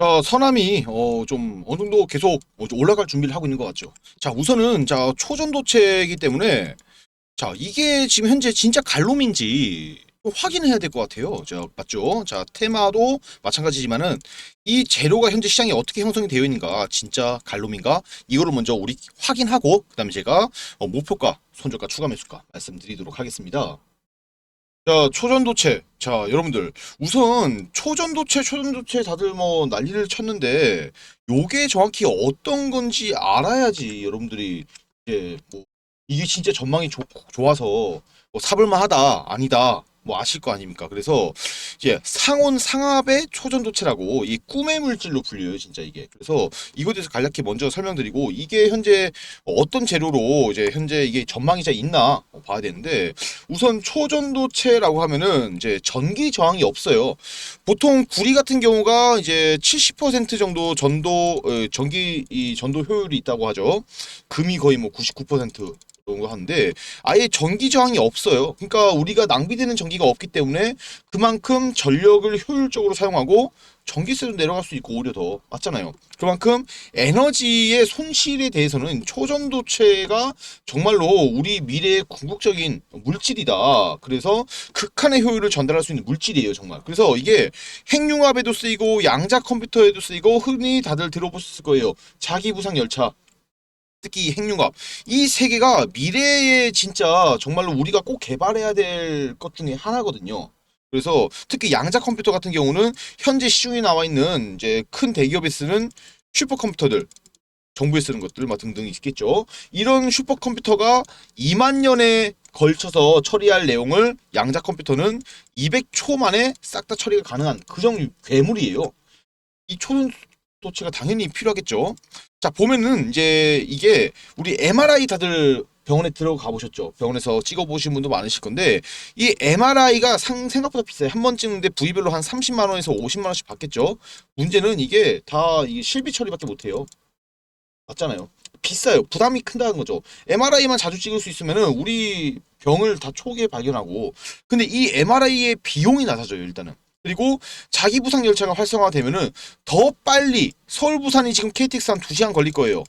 자, 서남이 어, 좀 어느 정도 계속 어, 좀 올라갈 준비를 하고 있는 것 같죠. 자, 우선은 자 초전도체이기 때문에 자 이게 지금 현재 진짜 갈롬인지 좀 확인해야 될 것 같아요. 자, 맞죠? 자, 테마도 마찬가지지만은 이 재료가 현재 시장에 어떻게 형성이 되어 있는가, 진짜 갈롬인가 이거를 먼저 우리 확인하고 그다음에 제가 어, 목표가, 손절가, 추가 매수가 말씀드리도록 하겠습니다. 자, 초전도체. 자, 여러분들. 우선, 초전도체, 초전도체 다들 뭐 난리를 쳤는데, 요게 정확히 어떤 건지 알아야지 여러분들이, 이제 뭐, 이게 진짜 전망이 좋, 좋아서, 뭐 사볼만 하다, 아니다, 뭐 아실 거 아닙니까? 그래서, 이제 상온 상압의 초전도체라고, 이 꿈의 물질로 불려요, 진짜 이게. 그래서, 이거에 대해서 간략히 먼저 설명드리고, 이게 현재 어떤 재료로, 이제 현재 이게 전망이 자 있나 봐야 되는데, 우선 초전도체라고 하면은 이제 전기 저항이 없어요. 보통 구리 같은 경우가 이제 70% 정도 전도 어, 전기 이 전도 효율이 있다고 하죠. 금이 거의 뭐 99% 정도 하는데 아예 전기 저항이 없어요. 그러니까 우리가 낭비되는 전기가 없기 때문에 그만큼 전력을 효율적으로 사용하고 전기세도 내려갈 수 있고 오히려 더 맞잖아요. 그만큼 에너지의 손실에 대해서는 초전도체가 정말로 우리 미래의 궁극적인 물질이다. 그래서 극한의 효율을 전달할 수 있는 물질이에요, 정말. 그래서 이게 핵융합에도 쓰이고 양자 컴퓨터에도 쓰이고 흔히 다들 들어보셨을 거예요. 자기 부상 열차. 특히 핵융합 이 세 개가 미래에 진짜 정말로 우리가 꼭 개발해야 될 것 중에 하나거든요. 그래서 특히 양자 컴퓨터 같은 경우는 현재 시중에 나와 있는 이제 큰 대기업에 쓰는 슈퍼컴퓨터들 정부에 쓰는 것들 막 등등 있겠죠. 이런 슈퍼컴퓨터가 2만 년에 걸쳐서 처리할 내용을 양자 컴퓨터는 200초 만에 싹 다 처리가 가능한 그 정도 괴물이에요. 이 초전 도체가 당연히 필요하겠죠. 자 보면은 이제 이게 우리 MRI 다들 병원에 들어가 보셨죠? 병원에서 찍어 보신 분도 많으실 건데 이 MRI가 상, 생각보다 비싸요. 한 번 찍는데 부위별로 한 30만 원에서 50만 원씩 받겠죠. 문제는 이게 다 이게 실비 처리밖에 못 해요. 맞잖아요. 비싸요. 부담이 큰다는 거죠. MRI만 자주 찍을 수 있으면은 우리 병을 다 초기에 발견하고 근데 이 MRI의 비용이 낮아져요, 일단은. 그리고 자기 부상 열차가 활성화되면은 더 빨리 서울 부산이 지금 KTX 한 2시간 걸릴 거예요.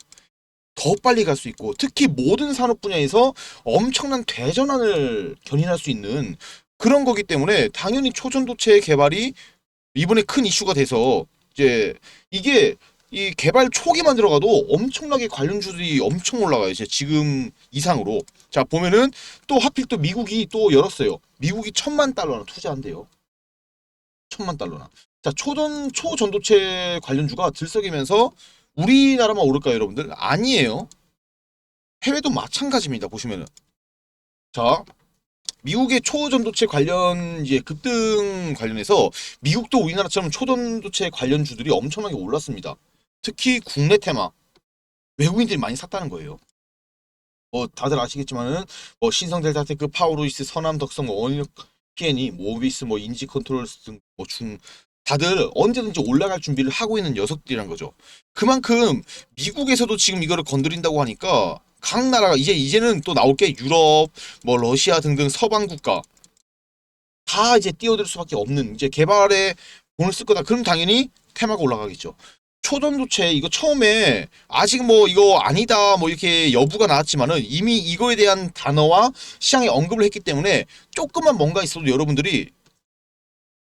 더 빨리 갈 수 있고 특히 모든 산업 분야에서 엄청난 대전환을 견인할 수 있는 그런 거기 때문에 당연히 초전도체 개발이 이번에 큰 이슈가 돼서 이제 이게 이 개발 초기만 들어가도 엄청나게 관련주들이 엄청 올라가요. 이제 지금 이상으로. 자, 보면은 또 하필 또 미국이 또 열었어요. 미국이 천만 달러나 투자한대요. 천만 달러나. 자, 초전 초전도체 관련주가 들썩이면서 우리나라만 오를까요, 여러분들? 아니에요. 해외도 마찬가지입니다. 보시면은. 자, 미국의 초전도체 관련 이제 급등 관련해서 미국도 우리나라처럼 초전도체 관련 주들이 엄청나게 올랐습니다. 특히 국내 테마 외국인들이 많이 샀다는 거예요. 뭐 다들 아시겠지만은 뭐 신성 델타테크, 파워루이스, 선암, 덕성, 뭐 원력 PN이, 모비스, 뭐 인지 컨트롤 등뭐중 다들 언제든지 올라갈 준비를 하고 있는 녀석들이란 거죠. 그만큼 미국에서도 지금 이거를 건드린다고 하니까 각 나라가 이제 이제는 또 나올 게 유럽, 뭐 러시아 등등 서방 국가 다 이제 뛰어들 수밖에 없는 이제 개발에 돈을 쓸 거다. 그럼 당연히 테마가 올라가겠죠. 초전도체 이거 처음에 아직 뭐 이거 아니다 뭐 이렇게 여부가 나왔지만은 이미 이거에 대한 단어와 시장에 언급을 했기 때문에 조금만 뭔가 있어도 여러분들이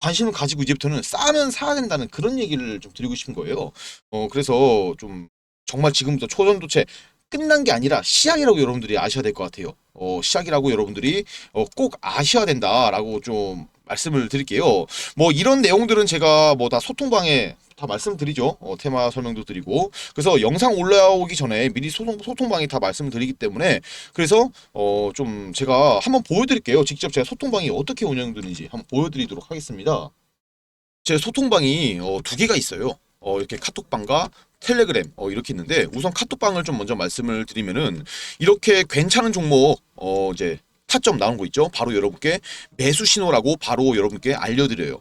관심을 가지고 이제부터는 싸면 사야 된다는 그런 얘기를 좀 드리고 싶은 거예요. 어 그래서 좀 정말 지금부터 초전도체 끝난 게 아니라 시작이라고 여러분들이 아셔야 될 것 같아요. 어 시작이라고 여러분들이 어, 꼭 아셔야 된다라고 좀 말씀을 드릴게요. 뭐 이런 내용들은 제가 뭐 다 소통방에 다 말씀드리죠. 어, 테마 설명도 드리고 그래서 영상 올라오기 전에 미리 소통 소통방에 다 말씀을 드리기 때문에 그래서 어 좀 제가 한번 보여드릴게요. 직접 제가 소통방이 어떻게 운영되는지 한번 보여드리도록 하겠습니다. 제 소통방이 어, 두 개가 있어요. 어, 이렇게 카톡방과 텔레그램 어, 이렇게 있는데 우선 카톡방을 좀 먼저 말씀을 드리면은 이렇게 괜찮은 종목 어, 이제 타점 나온 거 있죠. 바로 여러분께 매수 신호라고 바로 여러분께 알려드려요.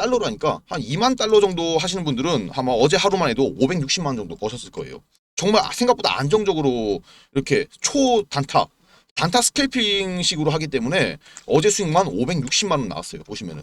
달러로 하니까 한 2만 달러 정도 하시는 분들은 아마 어제 하루만 해도 560만 원 정도 버셨을 거예요. 정말 생각보다 안정적으로 이렇게 초 단타 단타 스캘핑식으로 하기 때문에 어제 수익만 560만 원 나왔어요. 보시면은.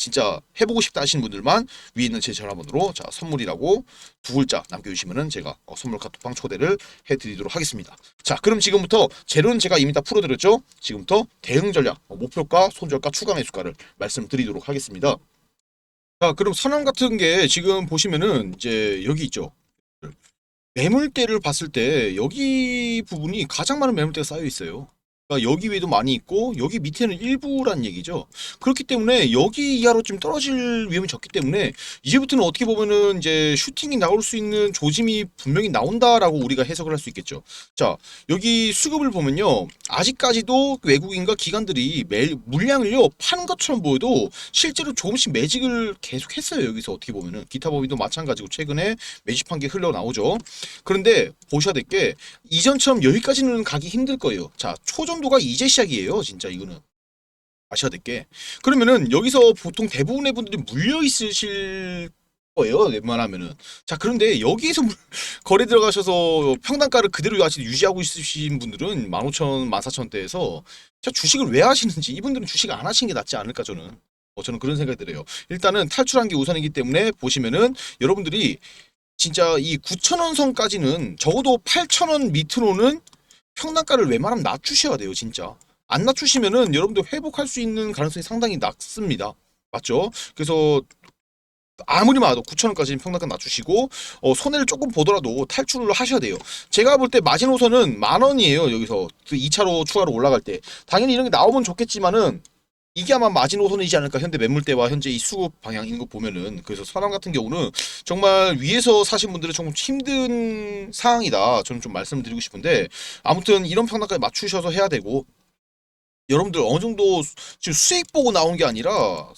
진짜 해보고 싶다 하시는 분들만 위에 있는 제 전화번호로 자 선물이라고 두 글자 남겨주시면은 제가 어, 선물 카톡방 초대를 해드리도록 하겠습니다. 자 그럼 지금부터 재료는 제가 이미 다 풀어드렸죠. 지금부터 대응 전략, 어, 목표가, 손절가, 추가 매수가를 말씀드리도록 하겠습니다. 자 그럼 선언 같은 게 지금 보시면은 이제 여기 있죠. 매물대를 봤을 때 여기 부분이 가장 많은 매물대가 쌓여 있어요. 그러니까 여기 위에도 많이 있고 여기 밑에는 일부란 얘기죠. 그렇기 때문에 여기 이하로 좀 떨어질 위험이 적기 때문에 이제부터는 어떻게 보면은 이제 슈팅이 나올 수 있는 조짐이 분명히 나온다라고 우리가 해석을 할 수 있겠죠. 자 여기 수급을 보면요 아직까지도 외국인과 기관들이 매, 물량을요 파는 것처럼 보여도 실제로 조금씩 매직을 계속했어요 여기서 어떻게 보면은 기타 법인도 마찬가지고 최근에 매집한 게 흘러 나오죠. 그런데 보셔야 될 게 이전처럼 여기까지는 가기 힘들 거예요. 자 초 전도가 이제 시작이에요 진짜 이거는. 아셔야 될 게 그러면은 여기서 보통 대부분의 분들이 물려 있으실 거예요. 웬만하면은. 자 그런데 여기에서 물- 거래 들어가셔서 평단가를 그대로 아직 유지하고 있으신 분들은 15,000, 14,000대에서 자 주식을 왜 하시는지 이분들은 주식 안 하시는 게 낫지 않을까 저는. 어, 저는 그런 생각이 들어요. 일단은 탈출한 게 우선이기 때문에 보시면은 여러분들이 진짜 이 9,000원 선까지는 적어도 8,000원 밑으로는 평단가를 웬만하면 낮추셔야 돼요, 진짜. 안 낮추시면은 여러분들 회복할 수 있는 가능성이 상당히 낮습니다. 맞죠? 그래서 아무리 많아도 9,000원까지는 평단가 낮추시고 어, 손해를 조금 보더라도 탈출을 하셔야 돼요. 제가 볼 때 마지노선은 만 원이에요. 여기서 그 2차로 추가로 올라갈 때 당연히 이런 게 나오면 좋겠지만은 이게 아마 마지노선이지 않을까 현대 매물대와 현재 이 수급 방향인 거 보면은. 그래서 선암 같은 경우는 정말 위에서 사신 분들은 조금 힘든 상황이다. 저는 좀 말씀을 드리고 싶은데 아무튼 이런 평단까지 맞추셔서 해야 되고 여러분들 어느 정도 지금 수익 보고 나온 게 아니라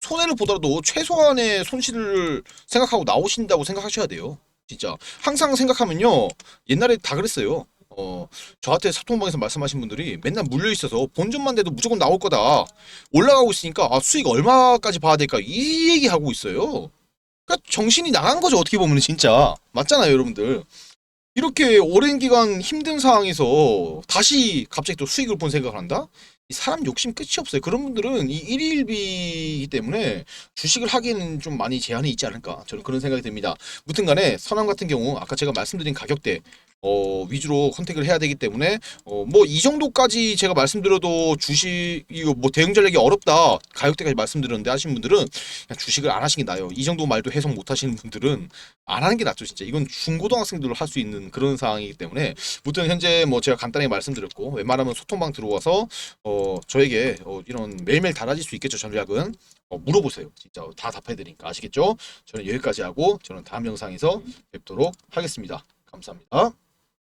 손해를 보더라도 최소한의 손실을 생각하고 나오신다고 생각하셔야 돼요. 진짜. 항상 생각하면요. 옛날에 다 그랬어요 어 저한테 사통방에서 말씀하신 분들이 맨날 물려 있어서 본전만 돼도 무조건 나올 거다 올라가고 있으니까 아, 수익 얼마까지 봐야 될까 이 얘기 하고 있어요. 그러니까 정신이 나간 거죠 어떻게 보면 진짜 맞잖아요 여러분들. 이렇게 오랜 기간 힘든 상황에서 다시 갑자기 또 수익을 본 생각을 한다? 이 사람 욕심 끝이 없어요. 그런 분들은 이 일일비이기 때문에 주식을 하기에는 좀 많이 제한이 있지 않을까 저는 그런 생각이 듭니다. 무튼 간에 선암 같은 경우 아까 제가 말씀드린 가격대 어, 위주로 컨택을 해야 되기 때문에 어, 뭐 이 정도까지 제가 말씀드려도 주식 이거 뭐 대응 전략이 어렵다 가격대까지 말씀드렸는데 하신 분들은 그냥 주식을 안 하시는 게 나아요. 이 정도 말도 해석 못 하시는 분들은 안 하는 게 낫죠 진짜. 이건 중고등학생들로 할 수 있는 그런 상황이기 때문에 무튼 현재 뭐 제가 간단히 말씀드렸고 웬만하면 소통방 들어와서 어, 저에게 어, 이런 매일매일 달라질 수 있겠죠 전략은 어, 물어보세요. 진짜 다 답해드리니까 아시겠죠? 저는 여기까지 하고 저는 다음 영상에서 뵙도록 하겠습니다. 감사합니다.